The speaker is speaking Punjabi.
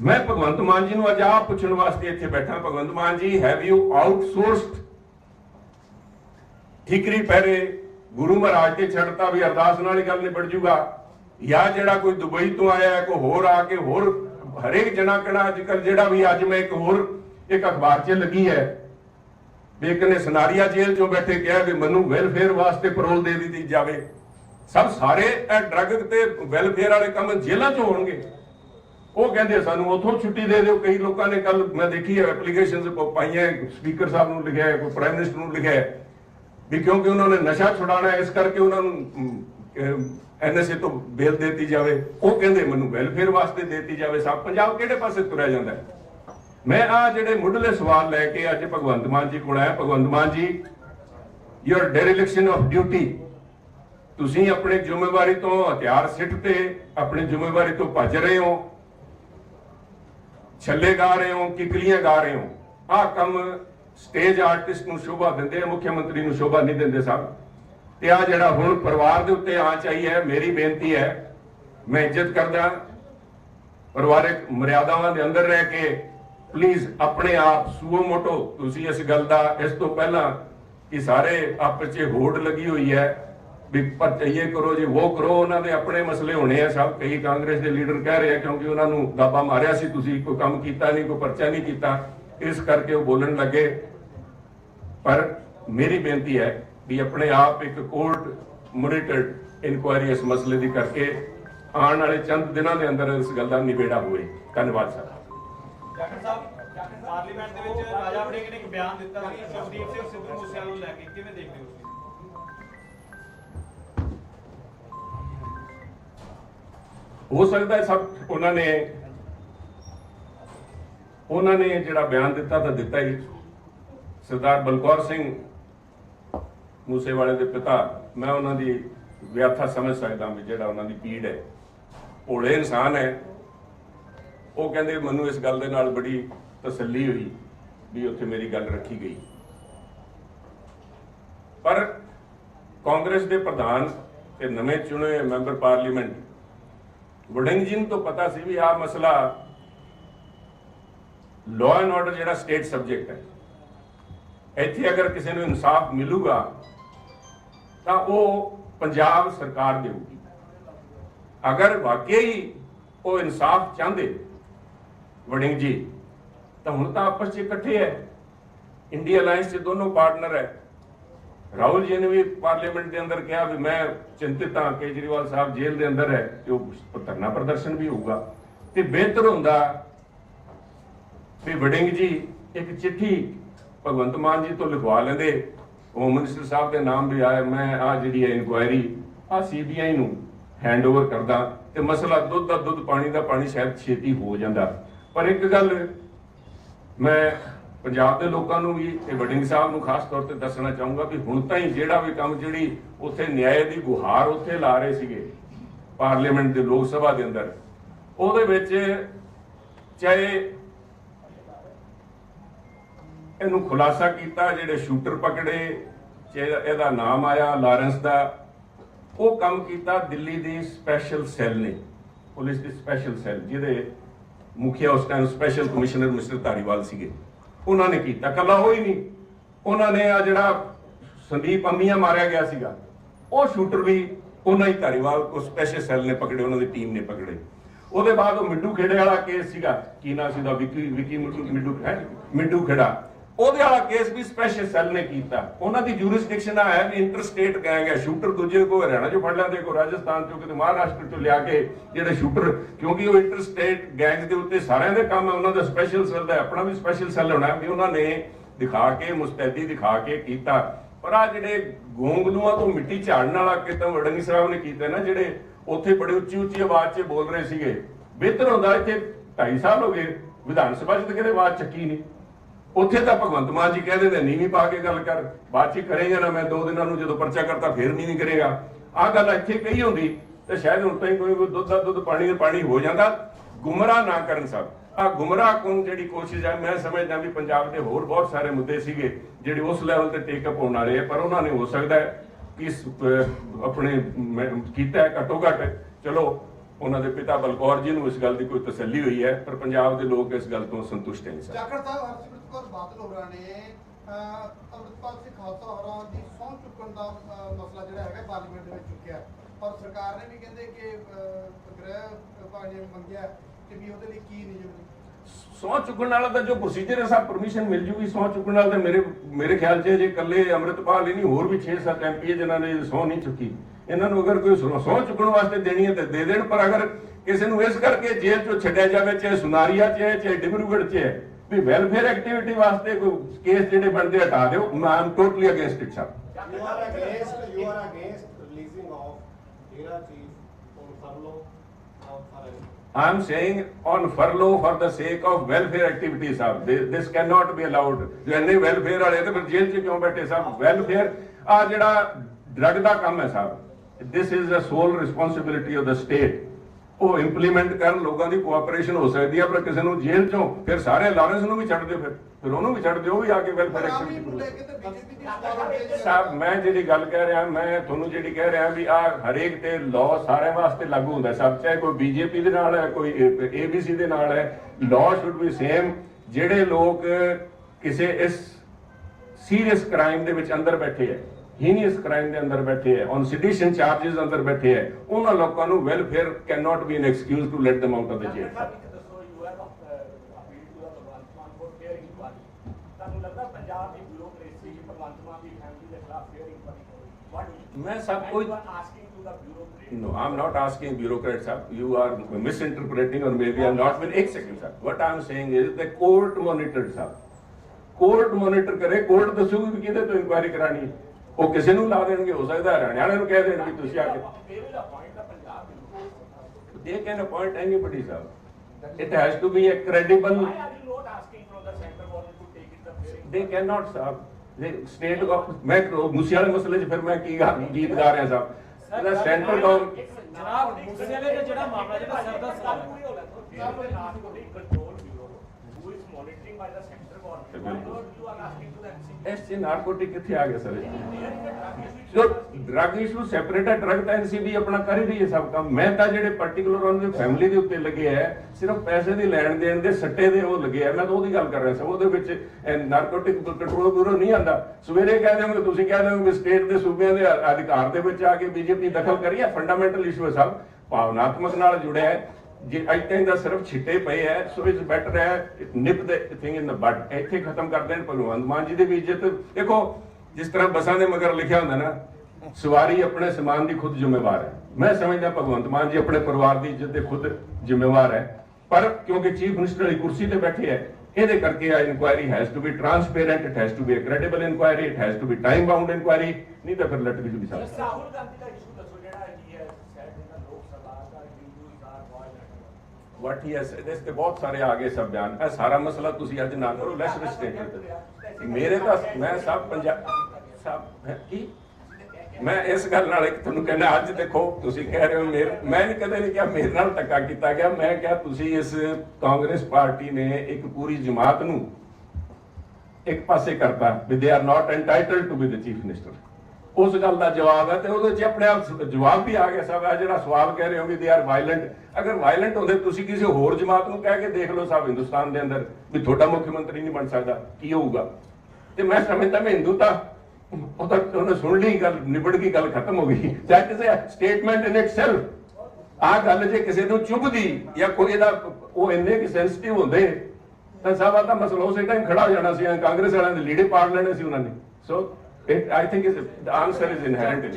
ਮੈਂ ਭਗਵੰਤ ਮਾਨ ਜੀ ਨੂੰ ਅੱਜ ਆਪ ਪੁੱਛਣ ਵਾਸਤੇ ਇੱਥੇ ਬੈਠਾ। ਭਗਵੰਤ ਮਾਨ ਜੀ ਹੈਵ ਯੂ ਆਊਟਸੋਰਸਡ ਠਿਕਰੀ ਪਹਿਰੇ ਗੁਰੂ ਮਹਾਰਾਜ ਤੇ ਛੱਡਤਾ ਵੀ ਅਰਦਾਸ ਨਾਲ ਹੀ ਗੱਲ ਨਿਬੜ ਜੂਗਾ? ਜਾਂ ਜਿਹੜਾ ਕੋਈ ਦੁਬਈ ਤੋਂ ਆਇਆ ਹੈ, ਕੋਈ ਹੋਰ ਆ ਕੇ ਹੋਰ ਹਰੇਕ ਜਣਾ ਕਣਾ ਅੱਜ ਕੱਲ ਜਿਹੜਾ ਵੀ ਅੱਜ ਮੈਂ ਇੱਕ ਹੋਰ ਇੱਕ ਅਖਬਾਰ 'ਚ ਲੱਗੀ ਹੈ। ਵੀ ਇੱਕ ਨੇ ਸਨਾਰੀਆ ਜੇਲ੍ਹ 'ਚੋਂ ਬੈਠੇ ਕਿਹਾ ਵੀ ਮੈਨੂੰ ਵੈਲਫੇਅਰ ਵਾਸਤੇ ਪਰੋਲ ਦੇ ਦਿੱਤੀ ਜਾਵੇ। ਸਭ ਸਾਰੇ ਇਹ ਡਰੱਗ ਤੇ ਵੈਲਫੇਅਰ ਵਾਲੇ ਕੰਮ ਜੇਲ੍ਹਾਂ 'ਚ ਹੋਣਗੇ। ਉਹ ਕਹਿੰਦੇ ਸਾਨੂੰ ਉਥੋਂ ਛੁੱਟੀ ਦੇ ਦਿਓ। ਕਈ ਲੋਕਾਂ ਨੇ ਕੱਲ ਮੈਂ ਦੇਖੀ ਹੈ ਐਪਲੀਕੇਸ਼ਨਸ ਪਾਈਆਂ ਸਪੀਕਰ ਸਾਹਿਬ ਨੂੰ ਲਿਖਿਆ ਹੈ ਕੋਈ ਪ੍ਰਾਈਮ ਮਿਨਿਸਟਰ ਨੂੰ ਲਿਖਿਆ ਹੈ ਵੀ ਕਿਉਂਕਿ ਉਹਨਾਂ ਨੇ ਨਸ਼ਾ ਛੁਡਾਣਾ ਇਸ ਕਰਕੇ ਉਹਨਾਂ ਨੂੰ ਐਨਐਸਏ ਤੋਂ ਬੇਲ ਦੇਤੀ ਜਾਵੇ। ਉਹ ਕਹਿੰਦੇ, ਮੈਨੂੰ ਵੈਲਫੇਅਰ ਵਾਸਤੇ ਦੇਤੀ ਜਾਵੇ। ਸਭ ਪੰਜਾਬ ਕਿਹੜੇ ਪਾਸੇ ਤੁਰਿਆ ਜਾਂਦਾ ਹੈ? ਮੈਂ ਆ ਜਿਹੜੇ ਮੁੱਢਲੇ ਸਵਾਲ ਲੈ ਕੇ ਅੱਜ ਭਗਵੰਤ ਮਾਨ ਜੀ ਕੋਲ ਆਇਆ। ਭਗਵੰਤ ਮਾਨ ਜੀ ਯੂਰ ਡੈਰੀਲਿਕਸ਼ਨ ਆਫ ਡਿਊਟੀ ਤੁਸੀਂ ਆਪਣੀ ਜ਼ਿੰਮੇਵਾਰੀ ਤੋਂ ਹਥਿਆਰ ਸਿੱਟ ਤੇ, ਆਪਣੀ ਜ਼ਿੰਮੇਵਾਰੀ ਤੋਂ ਭੱਜ ਰਹੇ ਹੋ। ਛੱਲੇ ਗਾ ਰਹੇ ਹੋ, ਕਿਕਲੀਆਂ ਗਾ ਰਹੇ ਹੋ। ਆਹ ਕੰਮ ਸਟੇਜ ਆਰਟਿਸਟ ਨੂੰ ਸ਼ੋਭਾ ਦਿੰਦੇ ਆ, ਮੁੱਖ ਮੰਤਰੀ ਨੂੰ ਸ਼ੋਭਾ ਨਹੀਂ ਦਿੰਦੇ ਸਭ। ਤੇ ਆ ਜਿਹੜਾ ਹੁਣ ਪਰਿਵਾਰ ਦੇ ਉੱਤੇ ਆਂਚ ਆਈ ਹੈ, ਮੇਰੀ ਬੇਨਤੀ ਹੈ, ਮੈਂ ਇੱਜ਼ਤ ਕਰਦਾ, ਪਰਿਵਾਰਕ ਮਰਿਆਦਾਵਾਂ ਦੇ ਅੰਦਰ ਰਹਿ ਕੇ ਪਲੀਜ਼ ਆਪਣੇ ਆਪ ਸੂਓ ਮੋਟੋ। ਤੁਸੀਂ ਇਸ ਗੱਲ ਦਾ ਇਸ ਤੋਂ ਪਹਿਲਾਂ ਕਿ ਸਾਰੇ ਆਪਸ 'ਚ ਹੋੜ ਲੱਗੀ ਹੋਈ ਹੈ ਵੀ ਪਰ ਕਰੋ ਜੀ, ਉਹ ਕਰੋ, ਉਹਨਾਂ ਦੇ ਆਪਣੇ ਮਸਲੇ ਹੋਣੇ ਆ ਸਭ। ਕਈ ਕਾਂਗਰਸ ਦੇ ਲੀਡਰ ਕਹਿ ਰਹੇ ਆ, ਕਿਉਂਕਿ ਉਹਨਾਂ ਨੂੰ ਦਾਬਾ ਮਾਰਿਆ ਸੀ, ਤੁਸੀਂ ਕੋਈ ਕੰਮ ਕੀਤਾ ਨਹੀਂ, ਕੋਈ ਪਰਚਾ ਨਹੀਂ ਕੀਤਾ। ਇਸ ਕਰਕੇ ਉਹ ਬੋਲਣ ਲੱਗੇ। ਪਰ ਮੇਰੀ ਬੇਨਤੀ ਹੈ ਵੀ ਆਪਣੇ ਆਪ ਇੱਕ ਕੋਰਟ ਮੋਨੀਟਰਡ ਇਨਕੁਆਇਰੀ ਇਸ ਮਸਲੇ ਦੀ ਕਰਕੇ ਆਉਣ ਵਾਲੇ ਚੰਦ ਦਿਨਾਂ ਦੇ ਅੰਦਰ ਇਸ ਗੱਲ ਦਾ ਨਿਬੇੜਾ ਹੋਵੇ। ਧੰਨਵਾਦ ਸਰ। ਡਾਕਟਰ ਸਾਹਿਬ ਪਾਰਲੀਮੈਂਟ ਦੇ ਵਿੱਚ ਰਾਜਾ ਵੜਿੰਗ ਨੇ ਇੱਕ ਬਿਆਨ ਦਿੱਤਾ ਸੀ, ਸ਼ਬਦੀਪ ਸਿੰਘ ਸਿੱਧੂ ਮੂਸੇਵਾਲਾ ਨੂੰ ਲੈ ਕੇ। ਕਿਵੇਂ ਦੇਖਦੇ ਹੋ ਹੋ ਸਕਦਾ ਸਭ ਉਹਨਾਂ ਨੇ ਉਹਨਾਂ ਨੇ ਜਿਹੜਾ ਬਿਆਨ ਦਿੱਤਾ ਤਾਂ ਦਿੱਤਾ ਹੀ। ਸਰਦਾਰ ਬਲਕੌਰ ਸਿੰਘ ਮੂਸੇਵਾਲੇ ਦੇ ਪਿਤਾ, ਮੈਂ ਉਹਨਾਂ ਦੀ ਵਿਆਥਾ ਸਮਝ ਸਕਦਾ ਵੀ ਜਿਹੜਾ ਉਹਨਾਂ ਦੀ ਪੀੜ ਹੈ, ਭੋਲੇ ਇਨਸਾਨ ਹੈ। ਉਹ ਕਹਿੰਦੇ ਮੈਨੂੰ ਇਸ ਗੱਲ ਦੇ ਨਾਲ ਬੜੀ ਤਸੱਲੀ ਹੋਈ ਵੀ ਉੱਥੇ ਮੇਰੀ ਗੱਲ ਰੱਖੀ ਗਈ। ਪਰ ਕਾਂਗਰਸ ਦੇ ਪ੍ਰਧਾਨ ਤੇ ਨਵੇਂ ਚੁਣੇ ਮੈਂਬਰ ਪਾਰਲੀਮੈਂਟ ਵੜਿੰਗ ਜੀ ਨੂੰ ਤਾਂ ਪਤਾ ਸੀ ਵੀ ਆਹ ਮਸਲਾ ਲਾਅ ਐਂਡ ਆਰਡਰ ਜਿਹੜਾ ਸਟੇਟ ਸਬਜੈਕਟ ਹੈ। ਇੱਥੇ ਅਗਰ ਕਿਸੇ ਨੂੰ ਇਨਸਾਫ ਮਿਲੂਗਾ, ਤਾਂ ਉਹ ਪੰਜਾਬ ਸਰਕਾਰ ਦੇਊਗੀ। ਅਗਰ ਵਾਕਈ ਉਹ ਇਨਸਾਫ ਚਾਹੁੰਦੇ ਵੜਿੰਗ ਜੀ ਤਾਂ ਹੁਣ ਤਾਂ ਆਪਸ 'ਚ ਇਕੱਠੇ ਹੈ। ਇੰਡੀਆ ਅਲਾਈਅੰਸ 'ਚ ਦੋਨੋਂ ਪਾਰਟਨਰ ਹੈ। ਰਾਹੁਲ ਜੀ ਨੇ ਵੀ ਪਾਰਲੀਮੈਂਟ ਦੇ ਅੰਦਰ ਕਿਹਾ ਵੀ ਮੈਂ ਚਿੰਤਿਤ ਹਾਂ, ਕੇਜਰੀਵਾਲ ਸਾਹਿਬ ਜੇਲ੍ਹ ਦੇ ਅੰਦਰ ਹੈ, ਤੇ ਉਹ ਧਰਨਾ ਪ੍ਰਦਰਸ਼ਨ ਵੀ ਹੋਊਗਾ। ਤੇ ਬਿਹਤਰ ਹੁੰਦਾ ਵੀ ਵੜਿੰਗ ਜੀ ਇੱਕ ਚਿੱਠੀ ਭਗਵੰਤ ਮਾਨ ਜੀ ਤੋਂ ਲਿਖਵਾ ਲੈਂਦੇ। ਹੋਮ ਮਿਨਿਸਟਰ ਸਾਹਿਬ ਦੇ ਨਾਮ ਵੀ ਆਇਆ ਮੈਂ ਆ ਜਿਹੜੀ ਹੈ ਇਨਕੁਆਇਰੀ ਆ ਸੀਬੀਆਈ ਨੂੰ ਹੈਂਡਓਵਰ ਕਰਦਾ ਤੇ ਮਸਲਾ ਦੁੱਧ ਦਾ ਦੁੱਧ, ਪਾਣੀ ਦਾ ਪਾਣੀ, ਸ਼ਾਇਦ ਛੇਤੀ ਹੋ ਜਾਂਦਾ। ਪਰ ਇੱਕ ਗੱਲ ਮੈਂ ਪੰਜਾਬ ਦੇ ਲੋਕਾਂ ਨੂੰ ਵੀ ਤੇ ਵਡਿੰਗ ਸਾਹਿਬ ਨੂੰ ਖਾਸ ਤੌਰ ਤੇ ਦੱਸਣਾ ਚਾਹੂੰਗਾ ਵੀ ਹੁਣ ਤਾਂ ਹੀ ਜਿਹੜਾ ਵੀ ਕੰਮ ਜਿਹੜੀ ਉੱਥੇ ਨਿਆਂ ਦੀ ਗੁਹਾਰ ਉੱਥੇ ਲਾ ਰਹੇ ਸੀਗੇ ਪਾਰਲੀਮੈਂਟ ਦੇ ਲੋਕ ਸਭਾ ਦੇ ਅੰਦਰ, ਉਹਦੇ ਵਿੱਚ ਚਾਹੇ ਇਹਨੂੰ ਖੁਲਾਸਾ ਕੀਤਾ, ਜਿਹੜੇ ਸ਼ੂਟਰ ਪਕੜੇ, ਚਾਹੇ ਇਹਦਾ ਨਾਮ ਆਇਆ ਲਾਰੈਂਸ ਦਾ, ਉਹ ਕੰਮ ਕੀਤਾ ਦਿੱਲੀ ਦੀ ਸਪੈਸ਼ਲ ਸੈੱਲ ਨੇ, ਪੁਲਿਸ ਦੀ ਸਪੈਸ਼ਲ ਸੈੱਲ, ਜਿਹਦੇ ਮੁਖੀਆ ਉਸ time special commissioner mister Dhariwal ਸੀਗੇ। ਉਹਨਾਂ ਨੇ ਕੀਤਾ ਕੱਲਾ ਉਹ ਹੀ ਨਹੀਂ। ਉਹਨਾਂ ਨੇ ਆ ਜਿਹੜਾ ਸੰਦੀਪ ਅੰਮੀਆਂ ਮਾਰਿਆ ਗਿਆ ਸੀਗਾ, ਉਹ ਸ਼ੂਟਰ ਵੀ ਉਹਨਾਂ ਹੀ ਧਾਰੀਵਾਲ ਕੋ ਸਪੈਸ਼ਲ ਸੈੱਲ ਨੇ ਪਕੜੇ, ਉਹਨਾਂ ਦੀ ਟੀਮ ਨੇ ਪਕੜੇ। ਉਹਦੇ ਬਾਅਦ ਉਹ ਮਿੱਡੂ ਖੇੜੇ ਵਾਲਾ ਕੇਸ ਸੀਗਾ। ਕੀ ਨਾਂ ਸੀ ਦਾ ਵਿਕੀ ਵਿਕੀ ਮਿੱਡੂ ਮਿੱਡੂ, ਹੈ? ਮਿੱਡੂ ਖੇੜਾ। ਉਹਦੇ ਵਾਲਾ ਕੇਸ ਵੀ ਸਪੈਸ਼ਲ ਸੈੱਲ ਨੇ ਕੀਤਾ। ਉਹਨਾਂ ਦੀ ਜੂਰਿਸਡਿਕਸ਼ਨ ਆ ਹੈ ਵੀ ਇੰਟਰ ਸਟੇਟ ਗੈਂਗ ਹੈ। ਸ਼ੂਟਰ ਦੂਜੇ ਕੋ ਹਰਿਆਣਾ ਚੋਂ ਫੜ ਲੈਂਦੇ, ਕੋ ਰਾਜਸਥਾਨ ਚੋਂ ਕਿਤੇ ਮਹਾਰਾਸ਼ਟਰ ਚੋਂ ਲਿਆ ਕੇ ਜਿਹੜੇ ਸ਼ੂਟਰ, ਕਿਉਂਕਿ ਉਹ ਇੰਟਰ ਸਟੇਟ ਗੈਂਗਸ ਦੇ ਉੱਤੇ ਸਾਰਿਆਂ ਦੇ ਕੰਮ ਹੈ ਉਹਨਾਂ ਦਾ ਸਪੈਸ਼ਲ ਸੈੱਲ ਦਾ ਆਪਣਾ ਵੀ ਸਪੈਸ਼ਲ ਸੈੱਲ ਹੋਣਾ ਵੀ ਉਹਨਾਂ ਨੇ ਦਿਖਾ ਕੇ, ਮੁਸਤੈਦੀ ਦਿਖਾ ਕੇ ਕੀਤਾ। ਪਰ ਆ ਜਿਹੜੇ ਗੋਂਗਲੂਆਂ ਤੋਂ ਮਿੱਟੀ ਝਾੜਨ ਵਾਲਾ ਕਿਤੇ ਵੜੰਗੀ ਸਾਹਿਬ ਨੇ ਕੀਤਾ ਨਾ, ਜਿਹੜੇ ਉੱਥੇ ਬੜੇ ਉੱਚੀ ਉੱਚੀ ਆਵਾਜ਼ 'ਚ ਬੋਲ ਰਹੇ ਸੀਗੇ। ਬਿਹਤਰ ਹੁੰਦਾ ਇੱਥੇ ਢਾਈ ਸਾਲ ਹੋ ਗਏ। ਵਿਧਾਨ ਸਭਾ 'ਚ ਤਾਂ ਕਿਤੇ ਆਵਾਜ਼ ਚੱਕੀ ਨਹੀਂ। ਉੱਥੇ ਤਾਂ ਭਗਵੰਤ ਮਾਨ ਜੀ ਕਹਿੰਦੇ ਨੇ ਨੀਵੀਂ ਪਾ ਕੇ ਗੱਲ ਕਰ, ਬਾਅਦ ਚ ਕਰੇਗਾ ਨਾ, ਮੈਂ ਦੋ ਦਿਨਾਂ ਨੂੰ ਜਦੋਂ ਪਰਚਾ ਕਰਤਾ, ਫੇਰ ਨੀਵੀਂ ਕਰੇਗਾ। ਆਹ ਗੱਲ ਇੱਥੇ ਕਹੀ ਹੁੰਦੀ, ਤੇ ਸ਼ਾਇਦ ਹੁਣ ਤਾਂ ਕੋਈ ਦੁੱਧ ਦਾ ਦੁੱਧ ਪਾਣੀ ਦਾ ਪਾਣੀ ਹੋ ਜਾਂਦਾ। ਗੁੰਮਰਾਹ ਨਾ ਕਰਨ ਸਭ। ਆ ਗੁੰਮਰਾਹ ਕੋਣ, ਜਿਹੜੀ ਕੋਸ਼ਿਸ਼ ਹੈ ਮੈਂ ਸਮਝਦਾ ਵੀ ਪੰਜਾਬ ਦੇ ਹੋਰ ਬਹੁਤ ਸਾਰੇ ਮੁੱਦੇ ਸੀਗੇ, ਜਿਹੜੇ ਉਸ ਲੈਵਲ ਤੇ ਟੇਕ ਅਪ ਹੋਣ ਵਾਲੇ ਆ, ਪਰ ਉਹਨਾਂ ਨੇ ਹੋ ਸਕਦਾ ਕਿ ਆਪਣੇ ਕੀਤਾ ਹੈ ਘੱਟੋ ਘੱਟ ਚਲੋ, ਉਹਨਾਂ ਦੇ ਪਿਤਾ ਬਲਕੌਰ ਜੀ ਨੂੰ ਇਸ ਗੱਲ ਦੀ ਕੋਈ ਤਸੱਲੀ ਹੋਈ ਹੈ, ਪਰ ਪੰਜਾਬ ਦੇ ਲੋਕ ਇਸ ਗੱਲ ਤੋਂ ਸੰਤੁਸ਼ਟ ਨਹੀਂ ਸਨ। ਕੌਰ ਬਾਦਲ ਹੋਰਾਂ ਨੇ ਅੰਮ੍ਰਿਤਪਾਲ ਸਿੰਘ ਖਾਲਸਾ ਹੋਰਾਂ ਦੀ ਸਹੁੰ ਚੁੱਕਣ ਦਾ ਮਸਲਾ ਜਿਹੜਾ ਹੈਗਾ ਪਾਰਲੀਮੈਂਟ ਦੇ ਵਿੱਚ ਚੁੱਕਿਆ ਔਰ ਸਰਕਾਰ ਨੇ ਵੀ ਕਹਿੰਦੇ ਕਿ ਗ੍ਰਹਿ ਵਿਭਾਗ ਨੇ ਮੰਗਿਆ ਕਿ ਵੀ ਉਹਦੇ ਲਈ ਕੀ ਨਿਯਮ ਨੇ। ਚੁੱਕਣ ਵਾਲਾ ਤਾਂ ਜੋ ਪ੍ਰੋਸੀਜਰ ਹੈ, ਸਭ ਪਰਮਿਸ਼ਨ ਮਿਲ ਜੂਗੀ। ਸਹੁੰ ਚੁੱਕਣ ਵਾਲਾ ਤਾਂ ਮੇਰੇ ਮੇਰੇ ਖਿਆਲ 'ਚ ਜੇ ਇਕੱਲੇ ਅੰਮ੍ਰਿਤਪਾਲ ਹੀ ਨਹੀਂ, ਹੋਰ ਵੀ 6-7 ਐਮਪੀ ਜਿਨ੍ਹਾਂ ਨੇ ਸਹੁੰ ਨਹੀਂ ਚੁੱਕੀ। ਇਹਨਾਂ ਨੂੰ ਅਗਰ ਕੋਈ ਸਹੁੰ ਚੁੱਕਣ ਵਾਸਤੇ ਦੇਣੀ ਹੈ ਤਾਂ ਦੇ ਦੇਣ, ਪਰ ਅਗਰ ਕਿਸੇ ਨੂੰ ਇਸ ਕਰਕੇ ਜੇਲ੍ਹ 'ਚੋਂ ਛੱਡਿਆ ਜਾਵੇ, ਚਾਹੇ ਸੁਨਾਰੀਆ 'ਚ ਹੈ, ਚਾਹੇ ਡਿਬਰੂਗੜ੍ਹ 'ਚ ਹੈ ਵੀ ਵੈਲਫੇਅਰ ਐਕਟੀਵਿਟੀ ਵਾਸਤੇ ਕੋਈ ਕੇਸ ਜਿਹੜੇ ਬਣਦੇ ਹਟਾ ਦਿਓ ਮੈਂ ਆਮ totally against it sir on furlough of foreign. I am saying on furlough for the sake of welfare activities ਸਾਹਿਬ This- this cannot be allowed ਜੋ ਇੰਨੇ welfare ਵਾਲੇ ਤੇ ਫਿਰ ਜੇਲ੍ਹ 'ਚ ਕਿਉਂ ਬੈਠੇ ਸਾਹਿਬ welfare ਆ ਜਿਹੜਾ ਡਰਗ ਦਾ ਕੰਮ ਹੈ ਸਾਹਿਬ this is the sole responsibility of the state ਉਹ ਇੰਪਲੀਮੈਂਟ ਕਰਨ, ਲੋਕਾਂ ਦੀ ਕੋਆਪਰੇਸ਼ਨ ਹੋ ਸਕਦੀ ਹੈ ਪਰ ਕਿਸੇ ਨੂੰ ਜੇਲ੍ਹ 'ਚੋਂ ਫਿਰ ਸਾਰੇ ਲਾਰੈਂਸ ਨੂੰ ਵੀ ਛੱਡ ਦਿਓ ਫਿਰ। ਫਿਰ ਉਹਨੂੰ ਵੀ ਛੱਡ ਦਿਓ, ਉਹ ਵੀ ਆ ਕੇ welfare ਰਾਮੀ ਸਾਹਿਬ ਮੈਂ ਜਿਹੜੀ ਗੱਲ ਕਹਿ ਰਿਹਾ, ਮੈਂ ਤੁਹਾਨੂੰ ਜਿਹੜੀ ਕਹਿ ਰਿਹਾ ਵੀ ਆ ਹਰੇਕ ਤੇ ਲਾਅ ਸਾਰਿਆਂ ਵਾਸਤੇ ਲਾਗੂ ਹੁੰਦਾ। ਸਭ ਚਾਹੇ ਕੋਈ ਬੀਜੇਪੀ ਦੇ ਨਾਲ ਹੈ, ਕੋਈ ਏਬੀਸੀ ਦੇ ਨਾਲ ਹੈ ਲਾਅ ਸ਼ੁੱਡ ਬੀ ਸੇਮ ਜਿਹੜੇ ਲੋਕ ਕਿਸੇ ਇਸ ਸੀਰੀਅਸ ਕ੍ਰਾਈਮ ਦੇ ਵਿੱਚ ਅੰਦਰ ਬੈਠੇ ਹੈ ਹੀਨੀਅਸ ਕ੍ਰਾਈਮ ਦੇ ਅੰਦਰ ਬੈਠੇ ਹੈ ਔਨ ਸਿਡੀਸ਼ਨ ਚਾਰजेस ਅੰਦਰ ਬੈਠੇ ਹੈ ਉਹਨਾਂ ਲੋਕਾਂ ਨੂੰ welfare cannot be an excuse to let them out of the jail मैं सब कोई No, I'm not asking bureaucrats, sir. You are misinterpreting or maybe I'm not. But एक second, sir. What I'm saying is the court monitored, sir. Court monitor करे, court दसूगी भी किधर तो inquiry करानी है. ਉਹ ਕਿਸੇ ਨੂੰ ਲਾ ਦੇਣਗੇ ਹੋ ਸਕਦਾ ਹਰਿਆਣਾ ਵਾਲਿਆਂ ਨੂੰ ਕਹਿ ਦੇਣ ਵੀ ਤੁਸੀਂ ਆ ਕੇ ਦਾ ਦਾ not asking from the center government to take it the fair they cannot, sir. They state of, ਮੈਂ ਮੂਸੇ ਵਾਲੇ ਮਸਲੇ 'ਚ ਫਿਰ ਮੈਂ ਕੀ ਗਾ- ਗੀਤ ਗਾ ਰਿਹਾ ਸਾਹਿਬ ਇਹਦਾ ਸੈਂਟਰ ਗਵਰਨਮੈਂਟ ਜਨਾਬ, ਮੂਸੇ ਵਾਲੇ ਦਾ ਜਿਹੜਾ ਮਾਮਲਾ ਜਿਹੜਾ ਸਰ ਦਾ ਹੈ। ਪੂਰੀ ਹੋ ਲੈਣ ਦਿਓ। There is a narcotic control bureau who is monitoring by the narcotic ਕਿੱਥੇ ਆ ਗਿਆ ਸਰ? ਜੋ ਡਰਗ ਇਸ਼ੂ ਸੈਪਰੇਟ ਹੈ ਡਰਗ ਤਾਂ ਐਨਸੀਬੀ ਆਪਣਾ ਕਰ ਹੀ ਰਹੀ ਹੈ ਸਭ ਕੰਮ। ਮੈਂ ਤਾਂ ਜਿਹੜੇ ਪਾਰਟਿਕੂਲਰ ਉਹਨਾਂ ਦੇ ਫੈਮਿਲੀ ਦੇ ਉੱਤੇ ਲੱਗੇ ਹੈ, ਸਿਰਫ ਪੈਸੇ ਦੀ ਲੈਣ ਦੇਣ ਦੇ ਸੱਟੇ ਦੇ ਉਹ ਲੱਗੇ ਹੈ। ਮੈਂ ਤਾਂ ਉਹਦੀ ਗੱਲ ਕਰ ਰਿਹਾ ਸੀ ਉਹਦੇ ਵਿੱਚ ਨਾਰਕੋਟਿਕ ਕੰਟਰੋਲ ਬਿਊਰੋ ਨਹੀਂ ਆਂਦਾ ਸਵੇਰੇ ਕਹਿ ਦਿਓਗੇ, ਤੁਸੀਂ ਕਹਿ ਦਿਓਗੇ ਸਟੇਟ ਦੇ ਸੂਬਿਆਂ ਦੇ ਅਧਿਕਾਰ ਦੇ ਵਿੱਚ ਆ ਕੇ ਬੀਜੇਪੀ ਦਖਲ ਕਰੀ ਹੈ ਫੰਡਾਮੈਂਟਲ ਇਸ਼ੂ ਹੈ ਸਭ। ਭਾਵਨਾਤਮਕ ਨਾਲ ਜੁੜਿਆ ਹੈ। ਜੇ ਅੱਜ ਦਾ ਸਿਰਫ ਛਿੱਟੇ ਪਏ ਹੈ ਸੋ ਇਟਸ ਬੈਟਰ ਹੈ nip the thing in the bud ਇੱਥੇ ਖਤਮ ਕਰ ਦੇਣ ਭਗਵੰਤ ਮਾਨ ਜੀ ਦੀ ਵੀ ਇੱਜ਼ਤ। ਦੇਖੋ, ਜਿਸ ਤਰ੍ਹਾਂ ਬੱਸਾਂ ਦੇ ਮਗਰ ਲਿਖਿਆ ਹੁੰਦਾ ਨਾ, ਸਵਾਰੀ ਆਪਣੇ ਸਮਾਨ ਦੀ ਖੁਦ ਜ਼ਿੰਮੇਵਾਰ ਹੈ ਮੈਂ ਸਮਝਦਾ ਭਗਵੰਤ ਮਾਨ ਜੀ ਆਪਣੇ ਪਰਿਵਾਰ ਦੀ ਇੱਜ਼ਤ ਦੇ ਖੁਦ ਜ਼ਿੰਮੇਵਾਰ ਹੈ ਪਰ ਕਿਉਂਕਿ ਚੀਫ ਮਿਨਿਸਟਰ ਵਾਲੀ ਕੁਰਸੀ ਤੇ ਬੈਠੇ ਹੈ ਇਹਦੇ ਕਰਕੇ ਆ inquiry has to be transparent it has to be credible inquiry it has to be time bound inquiry ਨਹੀਂ ਤਾਂ ਫਿਰ ਲੱਟ ਵੀ ਜੁਗੀ ਸਕਦਾ ਰਾਹੁਲ ਗਾਂਧੀ ਦਾ ਇਸ਼ੂ ਦੱਸੋ, ਜਿਹੜਾ ਹੈ ਸੈਟ ਇਨ ਦਾ ਲੋਕ ਸਭਾ ਦਾ ਹਿੰਦੂਜ਼ ਦਾ ਬॉय ਵਾਟ ਹੀ ਹੈਸ ਇਸ ਤੇ ਬਹੁਤ ਸਾਰੇ ਆਗੇ ਸਭ ਬਿਆਨ। ਇਹ ਸਾਰਾ ਮਸਲਾ ਤੁਸੀਂ ਅੱਜ ਨਾ ਕਰੋ ਲੈਸ ਰਿਸਟ੍ਰਿਕਟ ਮੇਰੇ ਤਾਂ ਮੈਂ ਸਭ ਪੰਜਾਬ ਸਭ ਕੀ? ਮੈਂ ਇਸ ਗੱਲ ਨਾਲ ਇੱਕ ਤੁਹਾਨੂੰ ਕਹਿੰਦਾ, ਅੱਜ ਦੇਖੋ, ਤੁਸੀਂ ਕਹਿ ਰਹੇ ਹੋ ਮੇਰੇ ਮੈਂ ਨਹੀਂ ਕਦੇ ਨਹੀਂ ਕਿਹਾ ਮੇਰੇ ਨਾਲ ਧੱਕਾ ਕੀਤਾ ਗਿਆ। ਮੈਂ ਕਿਹਾ ਤੁਸੀਂ ਇਸ ਕਾਂਗਰਸ ਪਾਰਟੀ ਨੇ ਇੱਕ ਪੂਰੀ ਜਮਾਤ ਨੂੰ ਇੱਕ ਪਾਸੇ ਕਰਤਾ। We they are not entitled to be the chief minister ਉਸ ਗੱਲ ਦਾ ਜਵਾਬ ਹੈ ਤੇ ਉਹਦੇ ਚ ਆਪਣੇ ਆਪ ਜਵਾਬ ਵੀ ਆ ਗਿਆ ਸਭ ਆ ਜਿਹੜਾ ਸਵਾਲ ਕਹਿ ਰਹੇ ਹੋ ਵੀ ਦੇ ਆਰ ਵਾਇਲੈਂਟ ਅਗਰ ਵਾਇਲੈਂਟ ਹੁੰਦੇ ਤੁਸੀਂ ਕਿਸੇ ਹੋਰ ਜਮਾਤ ਨੂੰ ਕਹਿ ਕੇ ਦੇਖ ਲਓ ਸਭ ਹਿੰਦੁਸਤਾਨ ਦੇ ਅੰਦਰ ਵੀ ਤੁਹਾਡਾ ਮੁੱਖ ਮੰਤਰੀ ਨਹੀਂ ਬਣ ਸਕਦਾ, ਕੀ ਹੋਊਗਾ? ਤੇ ਮੈਂ ਸਮਝਦਾ ਮੈਂ ਹਿੰਦੂ ਤਾਂ ਉਹ ਤਾਂ ਉਹਨੇ ਸੁਣ ਲਈ ਗੱਲ, ਨਿਬੜ ਗਈ, ਗੱਲ ਖਤਮ ਹੋ ਗਈ। That is a statement in itself ਆ ਗੱਲ ਜੇ ਕਿਸੇ ਨੂੰ ਚੁੱਭਦੀ ਜਾਂ ਕੋਈ ਇਹਦਾ ਉਹ ਇੰਨੇ ਕਿ ਸੈਂਸਿਟਿਵ ਹੁੰਦੇ, ਤਾਂ ਸਭ ਤਾਂ ਮਸਲਾ ਉਸੇ ਟਾਈਮ ਖੜਾ ਹੋ ਜਾਣਾ ਸੀ ਕਾਂਗਰਸ ਵਾਲਿਆਂ ਦੇ ਲੀੜੇ ਪਾੜ ਲੈਣੇ ਸੀ ਉਹਨਾਂ ਨੇ। ਸੋ I think the answer is inherent.